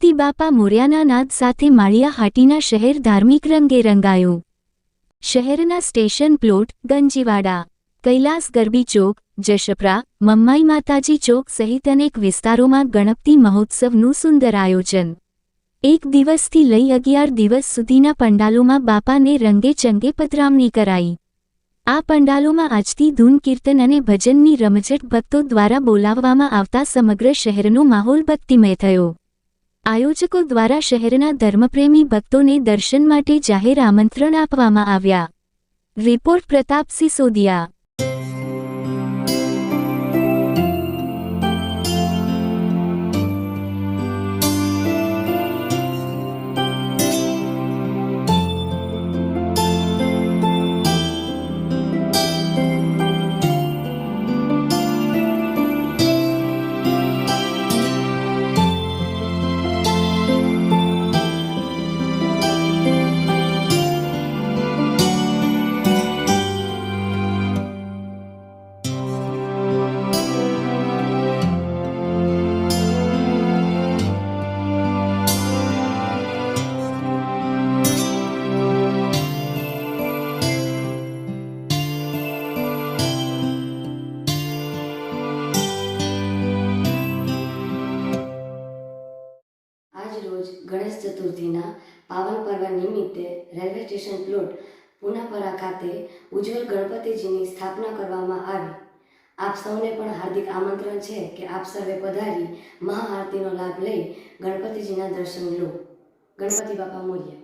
ગણપતિ બાપા મોર્યાના નાદ સાથે માળિયા હાટીના શહેર ધાર્મિક રંગે રંગાયું. શહેરના સ્ટેશન પ્લોટ, ગંજીવાડા, કૈલાસ ગરબી ચોક, જશપરા, મમ્માઈ માતાજી ચોક સહિત અનેક વિસ્તારોમાં ગણપતિ મહોત્સવનું સુંદર આયોજન. એક દિવસથી લઈ અગિયાર દિવસ સુધીના પંડાલોમાં બાપાને રંગે ચંગે પધરામણી કરાઈ. આ પંડાલોમાં આજથી ધૂન કીર્તન અને ભજનની રમઝટ ભક્તો દ્વારા બોલાવવામાં આવતા સમગ્ર શહેરનો માહોલ ભક્તિમય થયો. આયોજકો દ્વારા શહેરના ધર્મપ્રેમી ભક્તોને દર્શન માટે જાહેર આમંત્રણ આપવામાં આવ્યા. રિપોર્ટ પ્રતાપ સિસોદિયા રોજ ગણેશ ચતુર્થીના પાવન પર્વ નિમિત્તે રેલવે સ્ટેશન પ્લોટ પુનાપરા ખાતે ઉજ્જવલ ગણપતિજીની સ્થાપના કરવામાં આવી. આપ સૌને પણ હાર્દિક આમંત્રણ છે કે આપ સર્વે પધારી મહાઆરતીનો લાભ લઈ ગણપતિજીના દર્શન લો. ગણપતિ બાપા મોર્યા.